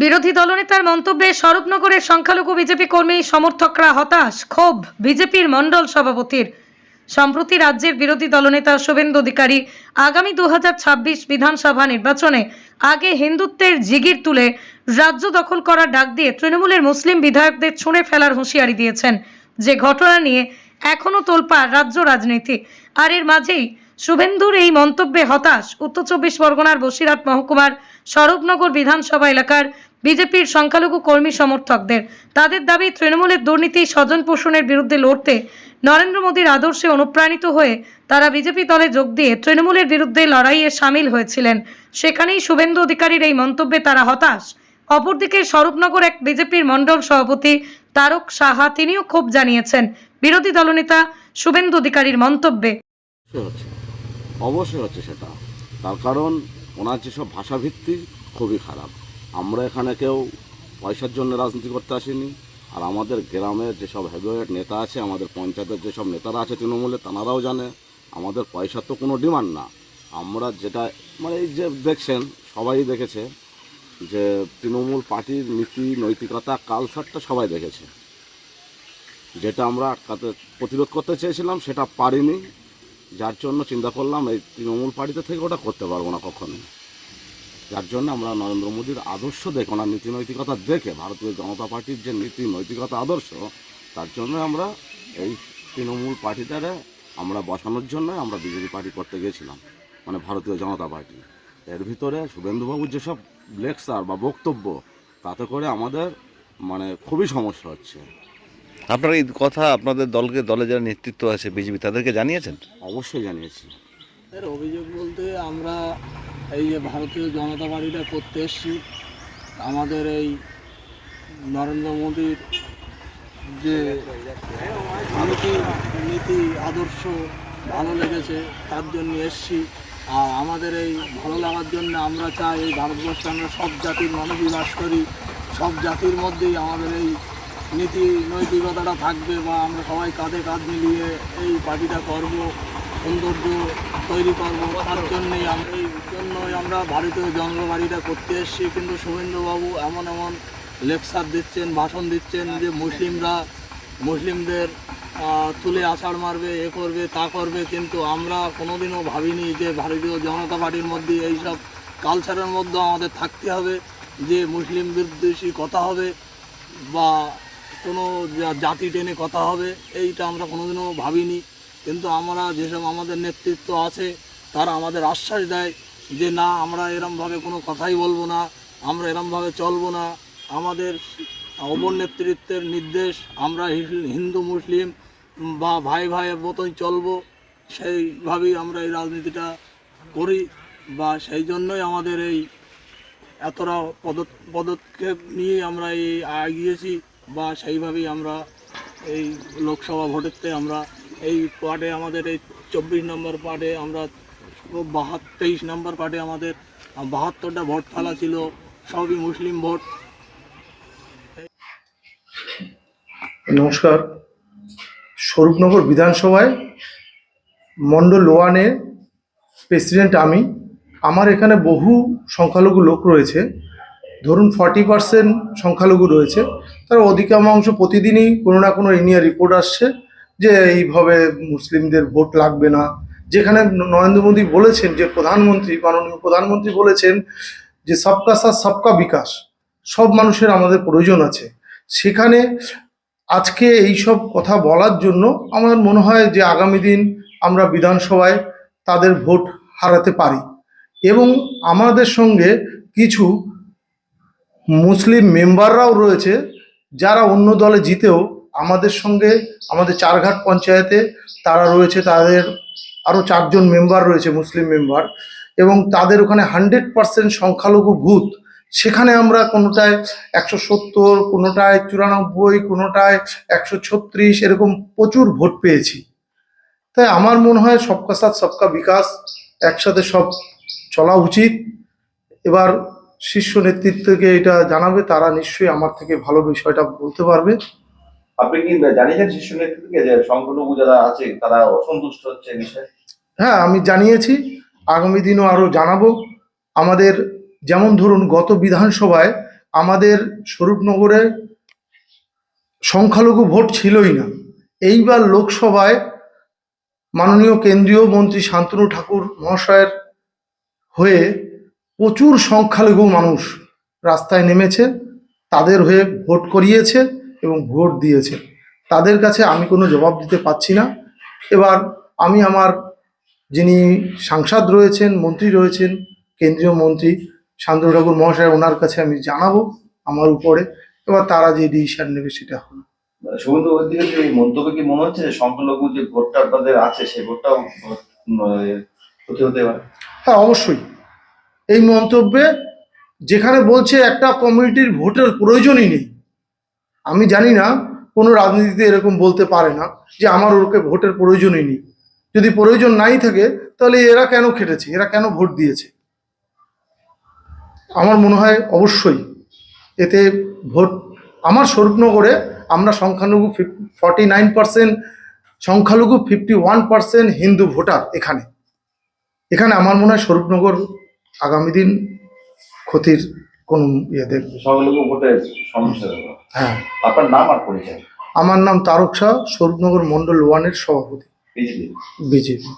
বিরোধী দলনেতার মন্তব্যে স্বরূপনগরের সংখ্যালঘু বিজেপি কর্মী সমর্থকরা হতাশ, ক্ষোভ, বিজেপির মণ্ডল সভাপতির। সম্প্রতি রাজ্যের বিরোধী দলনেতা শুভেন্দু অধিকারী আগামী দু বিধানসভা নির্বাচনে আগে হিন্দুত্বের জিগির তুলে রাজ্য দখল করার ডাক দিয়ে তৃণমূলের মুসলিম বিধায়কদের ছুঁড়ে ফেলার হুঁশিয়ারি দিয়েছেন। যে ঘটনা নিয়ে এখনও তোলপাড় রাজ্য রাজনীতি। আর এর মাঝেই শুভেন্দুর এই মন্তব্যে হতাশ, উত্তর চব্বিশ পরগনার বসিরহাট মহকুমার স্বরূপনগর বিধানসভা এলাকার বিজেপির সংখ্যালঘু কর্মী সমর্থকদের। তাদের দাবি, তৃণমূলের দুর্নীতি, স্বজন পোষণের বিরুদ্ধে লড়তে নরেন্দ্র মোদীর আদর্শে অনুপ্রাণিত হয়ে তারা বিজেপি দলে যোগ দিয়ে তৃণমূলের বিরুদ্ধে লড়াইয়ে সামিল হয়েছিলেন। সেখানেই শুভেন্দু অধিকারীর এই মন্তব্যে তারা হতাশ। অপরদিকে স্বরূপনগর এক বিজেপির মণ্ডল সভাপতি তারক সাহা, তিনিও ক্ষোভ জানিয়েছেন। বিরোধী দলনেতা শুভেন্দু অধিকারীর মন্তব্যে। অবশ্যই হচ্ছে। সেটা। তার কারণ ওনার যেসব ভাষাভিত্তি খুবই খারাপ। আমরা এখানে কেউ পয়সার জন্য রাজনীতি করতে আসিনি। আর আমাদের গ্রামের যেসব হেভিওয়েট নেতা আছে, আমাদের পঞ্চায়েতের যেসব নেতারা আছে তৃণমূলে, তারাও জানে, আমাদের পয়সার তো কোনো ডিমান্ড না। আমরা যেটা মানে এই যে দেখছেন, সবাই দেখেছে যে তৃণমূল পার্টির নীতি, নৈতিকতা কালচারটা সবাই দেখেছে। যেটা আমরা আটকাতে, প্রতিরোধ করতে চেয়েছিলাম, সেটা পারিনি। যার জন্য চিন্তা করলাম, এই তৃণমূল পার্টিতে থেকে ওটা করতে পারব না কখনোই। যার জন্য আমরা নরেন্দ্র মোদীর আদর্শ দেখে ওনার নীতি নৈতিকতা দেখে ভারতীয় জনতা পার্টির যে নীতি নৈতিকতা আদর্শ তার জন্য আমরা এই তৃণমূল পার্টিটারে আমরা বসানোর জন্য আমরা বিজেপি পার্টি করতে গেছিলাম মানে ভারতীয় জনতা পার্টি। এর ভিতরে শুভেন্দুবাবুর যেসব লেকচার বা বক্তব্য তাতে করে আমাদের মানে খুবই সমস্যা হচ্ছে। আপনার এই কথা আপনাদের দলকে দলে যারা নেতৃত্ব আছে বিজেপি তাদেরকে জানিয়েছেন? অবশ্যই জানিয়েছি। এর অভিযোগ বলতে আমরা এই যে ভারতীয় জনতা পার্টিটা করতে এসেছি, আমাদের এই নরেন্দ্র মোদীর যে নীতি নীতি, আদর্শ ভালো লেগেছে, তার জন্য এসেছি। আর আমাদের এই ভালো লাগার জন্য আমরা চাই এই ভারতবর্ষে আমরা সব জাতির মানুষই বাস করি, সব জাতির মধ্যেই আমাদের এই নীতি নৈতিকতাটা থাকবে বা আমরা সবাই কাঁধে কাঁধ মিলিয়ে এই পার্টিটা করব। সৌন্দর্য তৈরি করব, তার জন্যই আমরা এই জন্যই আমরা ভারতীয় জন্মবাড়িটা করতে এসেছি। কিন্তু শুভেন্দুবাবু এমন এমন লেকচার দিচ্ছেন, ভাষণ দিচ্ছেন যে মুসলিমরা মুসলিমদের তুলে আছাড় মারবে, এ করবে, তা করবে। কিন্তু আমরা কোনোদিনও ভাবিনি যে ভারতীয় জনতা পার্টির মধ্যে এইসব কালচারের মধ্যে আমাদের থাকতে হবে, যে মুসলিম বিদ্বেষী কথা হবে বা কোনো জাতি টেনে কথা হবে, এইটা আমরা কোনোদিনও ভাবিনি। কিন্তু আমরা যেসব আমাদের নেতৃত্ব আছে, তারা আমাদের আশ্বাস দেয় যে, না, আমরা এরমভাবে কোনো কথাই বলব না, আমরা এরমভাবে চলবো না। আমাদের অপর নেতৃত্বের নির্দেশ, আমরা হিন্দু, মুসলিম বা ভাই ভাইয়ের মতোই চলবো। সেইভাবেই আমরা এই রাজনীতিটা করি বা সেই জন্যই আমাদের এই এতটা পদ পদক্ষেপ নিয়ে আমরা এই এগিয়েছি বা সেইভাবেই আমরা এই লোকসভা ভোটেরতে আমরা এই পার্টে আমাদের এই চব্বিশ নম্বর পার্টে আমরা বাহাত, তেইশ নম্বর পার্টে আমাদের বাহাত্তরটা ভোট ফেলা ছিল, সবই মুসলিম ভোট। নমস্কার। স্বরূপনগর বিধানসভায় মণ্ডল ওয়ানের প্রেসিডেন্ট আমি। আমার এখানে বহু সংখ্যালঘু লোক রয়েছে। ধরুন ফর্টি পার্সেন্ট সংখ্যালঘু রয়েছে। তার অধিকাংশ প্রতিদিনই কোনো না কোনো এ রিপোর্ট আসছে। যে এইভাবে মুসলিমদের ভোট লাগবে না। যেখানে নরেন্দ্র মোদী বলেছেন যে, প্রধানমন্ত্রী, মাননীয় প্রধানমন্ত্রী বলেছেন যে, সবকা সাথ সবকা বিকাশ, সব মানুষের আমাদের প্রয়োজন আছে। সেখানে আজকে এই সব কথা বলার জন্য আমার মনে হয় যে, আগামী দিন আমরা বিধানসভায় তাদের ভোট হারাতে পারি। এবং আমাদের সঙ্গে কিছু মুসলিম মেম্বাররাও রয়েছে, যারা অন্য দলে জিতেও আমাদের সঙ্গে, আমাদের চারঘাট পঞ্চায়েতে তারা রয়েছে, তাদের আরও চারজন মেম্বার রয়েছে, মুসলিম মেম্বার এবং তাদের ওখানে হান্ড্রেড পার্সেন্ট সংখ্যালঘু ভূত। সেখানে আমরা কোনোটায় একশো সত্তর, কোনোটায় চুরানব্বই, কোনোটায় একশো ছত্রিশ এরকম প্রচুর ভোট পেয়েছি। তাই আমার মনে হয় সবকা সাথ, সবকা বিকাশ, একসাথে সব চলা উচিত। এবার শীর্ষ নেতৃত্বকে এটা জানাবে, তারা নিশ্চয়ই আমার থেকে ভালো বিষয়টা বলতে পারবে। আপনি কি জানিয়েছেন শীর্ষ নেতৃত্বকে যে সংখ্যালঘু যারা আছে, তারা অসন্তুষ্ট হচ্ছে বিষয়ে? হ্যাঁ আমি জানিয়েছি। আগামী দিনও আরও জানাব। আমাদের যেমন ধরুন গত বিধানসভায় আমাদের স্বরূপনগরে সংখ্যালঘু ভোট ছিলই না। এইবার লোকসভায় মাননীয় কেন্দ্রীয় মন্ত্রী শান্তনু ঠাকুর মহাশয়ের হয়ে প্রচুর সংখ্যালঘু মানুষ রাস্তায় নেমেছে, তাদের হয়ে ভোট করিয়েছে। এবং ভোট দিয়েছে। তাদের কাছে আমি কোনো জবাব দিতে পারছি না। এবার আমি আমার যিনি সাংসদ রয়েছেন মন্ত্রী রয়েছেন কেন্দ্রীয় মন্ত্রী শান্ত ঠাকুর মহাশয় ওনার কাছে আমি জানাব আমার উপরে। এবার তারা যে ডিসিশন নেবে সেটা শুভেন্দু অধিকারী এই মন্তব্য কি মনে হচ্ছে যে সংখ্যালঘু যে ভোটটা আপনাদের আছে সেই ভোটটাও ক্ষতি হতে পারে? হ্যাঁ অবশ্যই। এই মন্তব্যে যেখানে বলছে একটা কমিউনিটির ভোটের প্রয়োজনই নেই। আমি জানি না, কোনো রাজনীতিতে এরকম বলতে পারে না যে আমার ওকে ভোটের প্রয়োজনই নেই। যদি প্রয়োজন নাই থাকে, তাহলে এরা কেন খেটেছে? এরা কেন ভোট দিয়েছে? আমার মনে হয় অবশ্যই এতে ভোট, আমার স্বরূপনগরে আমরা সংখ্যালঘু ফর্টি নাইন পার্সেন্ট, সংখ্যালঘু fifty one percent Hindu voter এখানে। এখানে আমার মনে হয় স্বরূপনগর আগামী দিন ক্ষতির কোন ইয়ে দেখবে। সংখ্যালঘু ভোটের সমস্যা। হ্যাঁ। আপনার নাম আর পরিচয়? আমার নাম তারক শাহ স্বরূপনগর মন্ডল ওয়ানের সভাপতি। বিজেপি। বিজেপি।